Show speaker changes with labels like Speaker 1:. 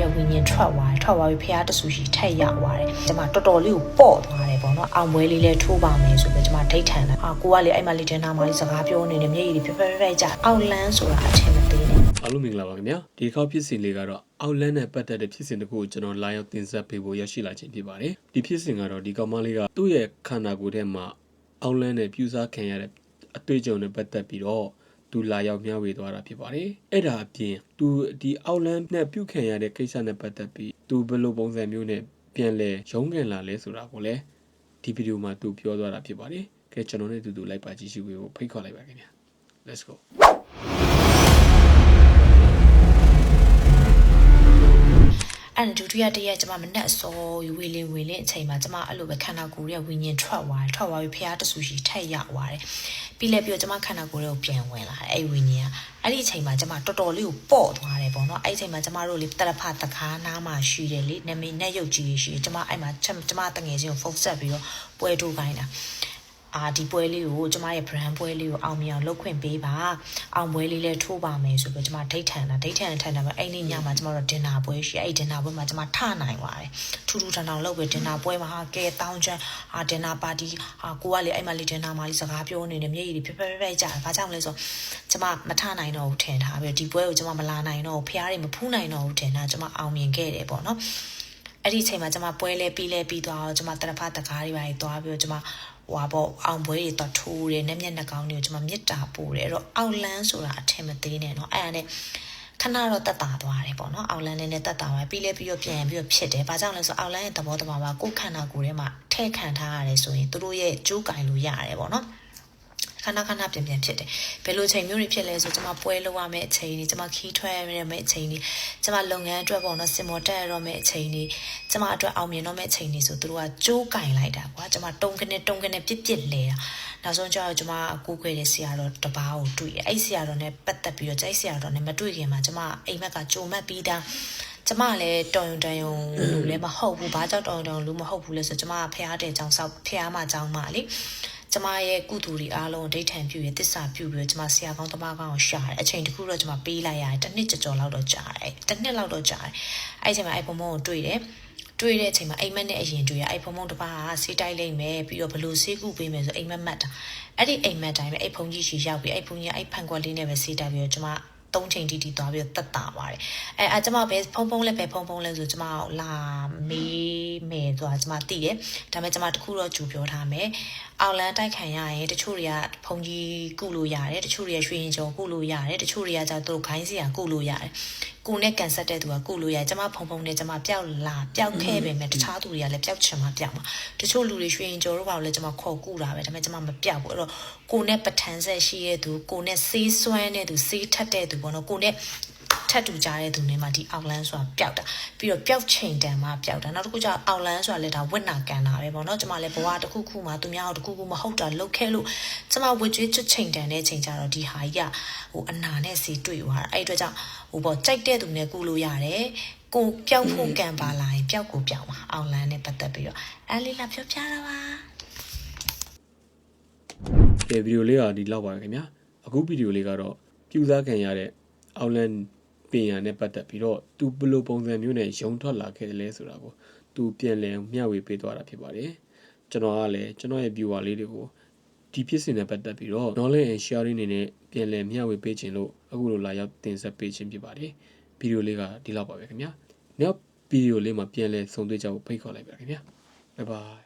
Speaker 1: ရဲ့ဝိညာဉ်ထွက်သွားတယ်ထွက်သွားပြီးဖះတဆူရှိထက်ရသွားတယ်ကျမတော်တော်လေးကိုပေါ့သွားတယ်ပေါ့နော်အောင်ပွဲလေးလည်းထိုးပါမယ်ဆိုပြီးကျမဒိတ်ထန်တယ်အာကိုကလေအဲ့မှာလေတင်နာမလေးစကားပြောနေတယ်မျက်ရည်တွေဖက်ဖက်ဖက်ကြအောင်လန်းဆိုတာအထင်မသေးနဲ့
Speaker 2: အားလုံးမင်္ဂလာပါခင်ဗျာဒီတစ်ခေါက်ဖြစ်စဉ်လေးကတော့အောက်လန်းနဲ့ပတ်သက်တဲ့ဖြစ်စဉ်တစ်ခုကိုကျွန်တော်လာရောက်တင်ဆက်ပေးဖို့ရရှိလာခြင်းဖြစ်ပါတယ်ဒီဖြစ်စဉ်ကတော့ဒီကောင်မလေးကသူ့ရဲ့ခန္ဓာကိုယ်ထဲမှာအောက်လန်းနဲ့ပြူစားခံရတဲ့အတွေ့အကြုံနဲ့ပတ်သက်ပြီးတော့ သူလာရောက်မျှဝေသွားတာဖြစ်ပါတယ်အဲ့ဒါအပြင်သူဒီအောက်လန်းနဲ့ပြုတ်ခံရတဲ့ကိစ္စနဲ့ပတ်သက်ပြီးသူဘယ်လိုပုံစံမျိုးနဲ့ပြန်လဲရုံးကန်လာလဲဆိုတာကိုလည်းဒီဗီဒီယိုမှာသူပြောသွားတာဖြစ်ပါတယ်ကဲကျွန်တော်နဲ့အတူတူလိုက်ပါကြည့်ရှုပေးဖို့ဖိတ်ခေါ်လိုက်ပါခင်ဗျာ let's go
Speaker 1: အဲ့ဒါဒုတိယတရက်ကျမမနဲ့အစောယူဝေလင်းဝေလင်းအချိန်မှာကျမအဲ့လိုပဲခန္ဓာကိုယ်ရဲ့ဝိညာဉ်ထွက်သွားတယ်ထွက်သွားပြီးဖះတဆူရှိထက်ရသွားတယ်ပြီးလဲပြီးတော့ကျမခန္ဓာကိုယ်ရဲ့ပြန်ဝင်လာတယ်အဲ့ဒီဝိညာဉ်ကအဲ့ဒီအချိန်မှာကျမတော်တော်လေးကိုပေါ့သွားတယ်ပေါ့နော်အဲ့ဒီအချိန်မှာကျမတို့လေတရဖတကားနားမှာရှိတယ်လေနမေနဲ့ရုပ်ကြီးရှိတယ်ကျမအဲ့မှာကျမတငယ်ချင်းကိုဖုန်းဆက်ပြီးတော့ပွဲထိုးခိုင်းတာ အာဒီပွဲလေးကိုကျမရဲ့ brand ပွဲလေးကိုအောင်မြင်အောင်လုပ်ခွင့်ပေးပါအောင်ပွဲလေးလည်းထိုးပါမယ်ဆိုပြီးကျမဒိတ်ထန်တာဒိတ်ထန်ထန်တာပဲအဲ့ဒီညမှာကျမတို့ဒင်နာပွဲရှိအဲ့ဒီဒင်နာပွဲမှာကျမထနိုင်ပါတယ်ထူးထူးထန်ထန်လုပ်ပြီးဒင်နာပွဲမှာဟာကဲတောင်းချမ်းဟာဒင်နာပါတီဟာကိုကလေအဲ့မှာလေဒင်နာမှာလေးစကားပြောနေတယ်မျက်ရည်တွေဖက်ဖက်ဖက်ဖက်ကြာတယ်ဘာကြောင့်လဲဆိုကျမမထနိုင်တော့ဘူးထင်ထားပြီးဒီပွဲကိုကျမမလာနိုင်တော့ဘူးဖះတွေမဖူးနိုင်တော့ဘူးထင်တာကျမအောင်မြင်ခဲ့တယ်ပေါ့နော်အဲ့ဒီအချိန်မှာကျွန်မပွဲလဲပြီးလဲပြီးသွားတော့ကျွန်မတရဖတကားတွေပါသွားပြီးတော့ကျွန်မ ဟွာပေါ့အောင်ပွဲတွေတော့ထိုးတယ်နဲ့မျက်နှာကောင်းတွေကိုကျွန်မမြစ်တာပို့တယ်အဲ့တော့အောက်လန်းဆိုတာအထင်မသေးနဲ့เนาะအဲ့ဒါနဲ့ခဏတော့တက်တာသွားတယ်ပေါ့နော်အောက်လန်းနဲ့နဲ့တက်တာသွားပြီးလဲပြီးတော့ပြန်ပြီးတော့ဖြစ်တယ်ဘာကြောင့်လဲဆိုအောက်လန်းရဲ့သဘောတဘာဝကိုယ်ခန္ဓာကိုယ်ထဲမှာထဲ့ခံထားရတယ်ဆိုရင်သူတို့ရဲ့ကြိုးကင်လို့ရတယ်ပေါ့နော် ခဏခဏပြန်ပြန်ဖြစ်တယ်ဘယ်လိုချိန်မျိုးတွေဖြစ်လဲဆိုကျွန်မပွဲလုပ်ရမယ့်အချိန်တွေကျွန်မခီးထွက်ရမယ့်အချိန်တွေကျွန်မလုပ်ငန်းအတွက်ပေါ့နော်စင်မော်တက်ရတော့မယ့်အချိန်တွေကျွန်မအတွက်အောင်မြင်တော့မယ့်အချိန်တွေဆိုသူတို့ကကြိုးကင်လိုက်တာကွာကျွန်မတုံးကနေတုံးကနေပြစ်ပြစ်လဲတာနောက်ဆုံးကျတော့ကျွန်မအကူခွေတဲ့ဆရာတော်တပားကိုတွေ့တယ်အဲ့ဆရာတော်နဲ့ပတ်သက်ပြီးတော့ကျိုက်ဆရာတော်နဲ့မတွေ့ခင်မှာကျွန်မအိမ်မက်ကကြုံမှတ်ပြီးသားကျမလည်းတော်ရုံတန်ရုံလူလည်းမဟုတ်ဘူးဘာကြောင့်တော်ရုံတန်ရုံလူမဟုတ်ဘူးလဲဆိုကျမကဖះတဲ့ကြောင်ဆောက်ဖះမကြောင်မလေ ကျမရဲ့ကုသိုလ်တွေအားလုံးဒိဋ္ဌံပြုရတစ္ဆာပြုပြီးတော့ကျမဆရာကောင်းတမကောင်းကိုရှာတယ်အချိန်တစ်ခုတော့ကျမပေးလိုက်ရတယ်တစ်နှစ်ကြော်လောက်တော့ကြာတယ်တစ်နှစ်လောက်တော့ကြာတယ်အဲ့ဒီအချိန်မှာအဲ့ဖုံဖုံကိုတွေ့တယ်တွေ့တဲ့အချိန်မှာအိမ်မက်နဲ့အရင်တွေ့ရအဲ့ဖုံဖုံတစ်ပါးကစေးတိုက်လိုက်မယ်ပြီးတော့ဘလို့စေးကုပေးမယ်ဆိုအိမ်မက်မတ်တာအဲ့ဒီအိမ်မက်တိုင်းပဲအဲ့ဖုံကြီးရှိရောက်ပြီးအဲ့ဖုံကြီးအဲ့ဖန်ကွက်လေးနဲ့ပဲစေးတိုက်ပြီးတော့ကျမ သုံးချိန်တီတီသွားပြီးတော့တက်တာပါတယ်အဲအကျမပဲဖုံဖုံလဲပဲဖုံဖုံလဲဆိုကျမလာမေးမယ်ဆိုတာကျမသိတယ်ဒါပေမဲ့ကျမတခုတော့ကြူပြောထားမယ်အောက်လန်းတိုက်ခံရရင်တချို့တွေကဖုံကြီးကုလို့ရတယ်တချို့တွေကရွှေရင်ကျော်ကုလို့ရတယ်တချို့တွေကကျတော့ခိုင်းစရာကုလို့ရတယ် ကိုနဲ့ကန်ဆက်တဲ့သူကကုလို့ရတယ်ကျမဖုံဖုံနဲ့ကျမပျောက်လာပျောက်ခဲ့ပေမဲ့တခြားသူတွေကလည်းပျောက်ချင်မှပျောက်မှာတချို့လူတွေရွှေရင်ကျော်တို့ဘာလို့လဲကျမခေါ်ကုတာပဲဒါပေမဲ့ကျမမပျောက်ဘူးအဲ့တော့ကိုနဲ့ပထန်ဆက်ရှိတဲ့သူကိုနဲ့ဆေးစွမ်းတဲ့သူဆေးထက်တဲ့သူပေါ့နော်ကိုနဲ့ ထပ်တူကြတဲ့သူတွေမှာဒီအောက်လန်းဆိုတာပျောက်တာပြီးတော့ပျောက်ချိန်တန်မှာပျောက်တာနောက်တစ်ခုကျတော့အောက်လန်းဆိုတာလည်းဒါဝစ်နာကန်တာပဲပေါ့နော်ကျမလည်းဘဝတစ်ခုခုမှာသူများတို့တစ်ခုခုမဟုတ်တာလုတ်ခဲလို့ကျမဝစ်ကျွေးချွတ်ချိန်တန်တဲ့ချိန်ကျတော့ဒီဟာကြီးကဟိုအနာနဲ့စီတွေ့သွားတာအဲ့ဒီအတွက်ကြောင့်ဟိုပေါ့ကြိုက်တဲ့သူနဲ့ကုလို့ရတယ်ကိုပျောက်ဖို့ကံပါလာရင်ပျောက်ကိုပျောက်မှာအောက်လန်းနဲ့ပတ်သက်ပြီးတော့အဲလေးလာပြောပြတာပါ
Speaker 2: ကဲဗီဒီယိုလေးကဒီလောက်ပါခင်ဗျာအခုဗီဒီယိုလေးကတော့ပြူစားခံရတဲ့အောက်လန် ပင်ရနဲ့ပတ်သက်ပြီးတော့သူဘယ်လိုပုံစံမျိုးနဲ့ရုံထွက်လာခဲ့တယ်လဲဆိုတာကိုသူပြန်လည်မျှဝေပေးသွားတာဖြစ်ပါတယ်ကျွန်တော်ကလည်းကျွန်တော်ရဲ့ viewer လေးတွေကိုဒီဖြစ်စဉ်နဲ့ပတ်သက်ပြီးတော့ knowledge and sharing အနေနဲ့ပြန်လည်မျှဝေပေးခြင်းလို့အခုလိုလာရောက်တင်ဆက်ပေးခြင်းဖြစ်ပါတယ်ဗီဒီယိုလေးကဒီလောက်ပါပဲခင်ဗျာနောက်ဗီဒီယိုလေးမှာပြန်လည်ဆုံတွေ့ကြဖို့ဖိတ်ခေါ်လိုက်ပါခင်ဗျာ bye bye